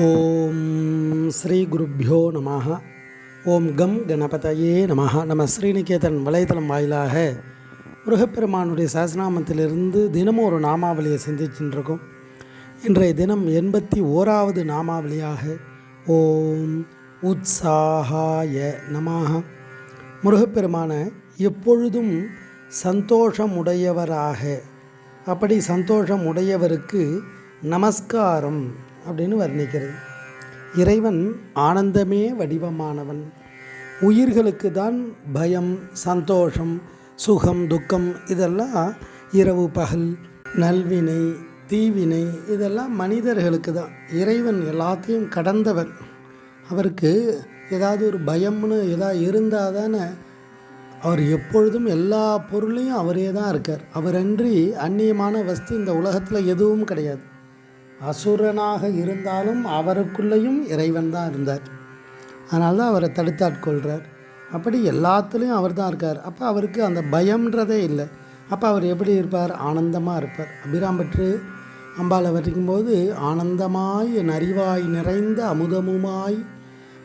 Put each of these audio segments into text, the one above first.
ஓம் ஸ்ரீ குருப்பியோ நம ஓம் கம் கணபதையே நம நம்ம ஸ்ரீநிகேதன் வலைதளம் வாயிலாக முருகப்பெருமானுடைய சாசனாமத்திலிருந்து தினமும் ஒரு நாமாவளியை சிந்திச்சுருக்கோம். இன்றைய தினம் எண்பத்தி ஓராவது நாமாவளியாக ஓம் உற்சாகாய நமாக முருகப்பெருமான எப்பொழுதும் சந்தோஷமுடையவராக. அப்படி சந்தோஷம் உடையவருக்கு நமஸ்காரம் அப்படின்னு வர்ணிக்கிறது. இறைவன் ஆனந்தமே வடிவமானவன். உயிர்களுக்கு தான் பயம் சந்தோஷம் சுகம் துக்கம் இதெல்லாம் இரவு பகல் நல்வினை தீவினை இதெல்லாம் மனிதர்களுக்கு தான். இறைவன் எல்லாத்தையும் கடந்தவன். அவருக்கு ஏதாவது ஒரு பயம்னு ஏதாவது இருந்தால் தானே அவர் எப்பொழுதும் எல்லா பொருளையும் அவரே தான் இருக்கார். அவரன்றி அந்நியமான வஸ்து இந்த உலகத்தில் எதுவும் கிடையாது. அசுரனாக இருந்தாலும் அவருக்குள்ளேயும் இறைவன் தான் இருந்தார். அதனால தான் அவரை தடுத்தாட்கொள்கிறார் அப்படி எல்லாத்துலேயும் அவர் தான் இருக்கார். அப்போ அவருக்கு அந்த பயம்ன்றதே இல்லை. அப்போ அவர் எப்படி இருப்பார்? ஆனந்தமாக இருப்பார். அபிராம்பற்று அம்பாலை வரும்போது ஆனந்தமாய் நரிவாய் நிறைந்த அமுதமுமாய்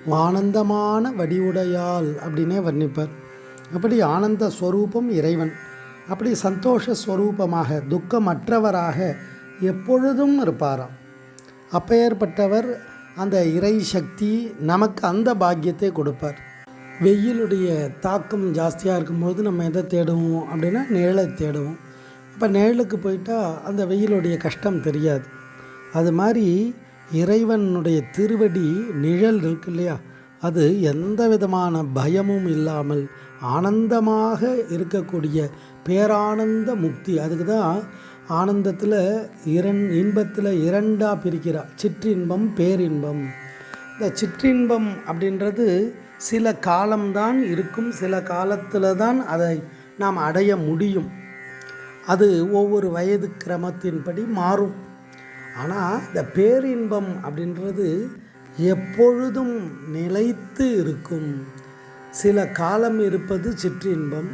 ஆனந்தமான வடிவுடையால் அப்படின்னே வர்ணிப்பார். அப்படி ஆனந்த ஸ்வரூபம் இறைவன். அப்படி சந்தோஷ ஸ்வரூபமாக துக்கமற்றவராக எப்பொழுதும் இருப்பாராம். அப்பேற்பட்டவர் அந்த இறை சக்தி நமக்கு அந்த பாக்கியத்தை கொடுப்பார். வெயிலுடைய தாக்கம் ஜாஸ்தியாக இருக்கும்போது நம்ம எதை தேடுவோம் அப்படின்னா நிழலை தேடுவோம். இப்போ நிழலுக்கு போயிட்டால் அந்த வெயிலுடைய கஷ்டம் தெரியாது. அது மாதிரி இறைவனுடைய திருவடி நிழல் இருக்கு இல்லையா? அது எந்த விதமான பயமும் இல்லாமல் ஆனந்தமாக இருக்கக்கூடிய பேரானந்த முக்தி. அதுக்கு தான் ஆனந்தத்தில் இரண் இன்பத்தில் இரண்டாக பிரிக்கிறா. சிற்றின்பம் பேரின்பம். இந்த சிற்றின்பம் அப்படின்றது சில காலம்தான் இருக்கும். சில காலத்தில் தான் அதை நாம் அடைய முடியும். அது ஒவ்வொரு வயது கிரமத்தின்படி மாறும். ஆனால் இந்த பேரின்பம் அப்படின்றது எப்பொழுதும் நிலைத்து இருக்கும். சில காலம் இருப்பது சிற்றின்பம்.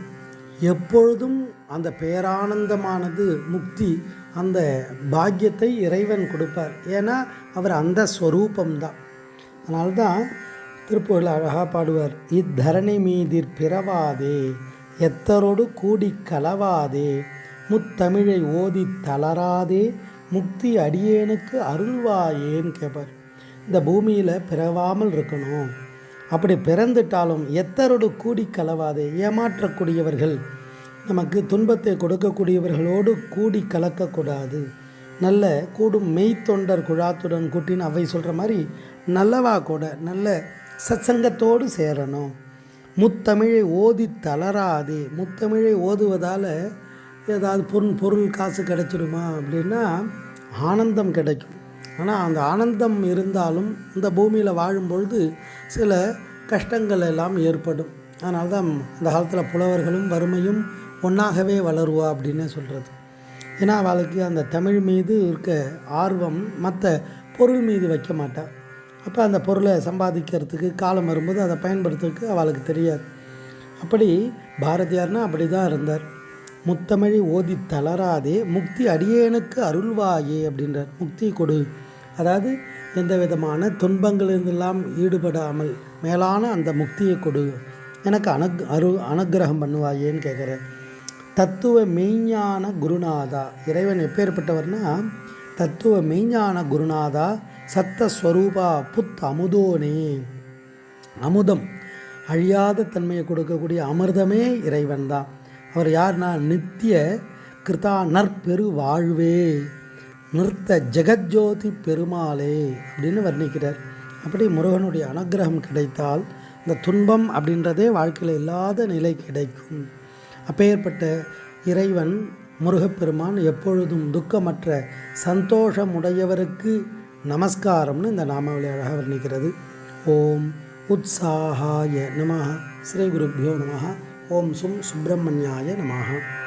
எப்பொழுதும் அந்த பேரானந்தமானது முக்தி அந்த பாக்கியத்தை இறைவன் கொடுப்பார். ஏன்னா அவர் அந்த ஸ்வரூபம்தான். அதனால்தான் திருப்பூரில் அழகாக பாடுவார் இத்தரணி மீதிற் பிறவாதே எத்தரோடு கூடி கலவாதே முத்தமிழை ஓதி தளராதே முக்தி அடியேனுக்கு அருள்வாயேன்னு கேட்பார் இந்த பூமியில் பிறவாமல் இருக்கணும். அப்படி பிறந்துட்டாலும் எத்தரோடு கூடி கலவாதே ஏமாற்றக்கூடியவர்கள். நமக்கு துன்பத்தை கொடுக்கக்கூடியவர்களோடு கூடி கலக்கக்கூடாது. நல்ல கூடும் மெய்த்தொண்டர் குழாத்துடன் கூட்டின்னு அவை சொல்கிற மாதிரி நல்லவா கூட நல்ல சத்சங்கத்தோடு சேரணும். முத்தமிழை ஓதி தளராதே முத்தமிழை ஓதுவதால் ஏதாவது பொருள் பொருள் காசு கிடைச்சிடுமா அப்படின்னா ஆனந்தம் கிடைக்கும். ஆனால் அந்த ஆனந்தம் இருந்தாலும் இந்த பூமியில் வாழும்பொழுது சில கஷ்டங்கள் எல்லாம் ஏற்படும். அதனால தான் அந்த காலத்தில் புலவர்களும் வறுமையும் ஒன்றாகவே வளருவா அப்படின்னு சொல்கிறது ஏன்னா அவளுக்கு அந்த தமிழ் மீது இருக்க ஆர்வம் மற்ற பொருள் மீது வைக்க மாட்டாள் அப்போ அந்த பொருளை சம்பாதிக்கிறதுக்கு காலம் வரும்போது அதை பயன்படுத்துறதுக்கு அவளுக்கு தெரியாது. அப்படி பாரதியார்னால் அப்படி தான் இருந்தார். முத்தமிழை ஓதி தளராதே முக்தி அடியேனுக்கு அருள்வாயே அப்படின்றார். முக்தி கொடு. அதாவது எந்த விதமான துன்பங்களிலிருந்தெல்லாம் ஈடுபடாமல் மேலான அந்த முக்தியை கொடு. எனக்கு அனு அரு அனுகிரகம் பண்ணுவாயேன்னு கேட்குறேன் தத்துவ மெய்ஞான குருநாதா இறைவன் எப்பேற்பட்டவர்னா தத்துவ மெய்ஞான குருநாதா சத்தஸ்வரூபா புத் அமுதோனே அமுதம் அழியாத தன்மையை கொடுக்கக்கூடிய அமிர்தமே இறைவன் தான். அவர் யார்னா? நித்திய கிருதா நற்பெரு வாழ்வே. நிறுத்த ஜெகஜோதி பெருமாளே அப்படின்னு வர்ணிக்கிறார். அப்படி முருகனுடைய அனுகிரகம் கிடைத்தால் இந்த துன்பம் அப்படின்றதே வாழ்க்கையில் இல்லாத நிலை கிடைக்கும். அப்பேற்பட்ட இறைவன் முருகப்பெருமான் எப்பொழுதும் துக்கமற்ற சந்தோஷமுடையவருக்கு நமஸ்காரம்னு இந்த நாமாவளி அழகாக வர்ணிக்கிறது. ஓம் உற்சாகாய நம ஸ்ரீ குருப்பியோ நமகா ओम सुम सुब्रह्मण्याय नमः।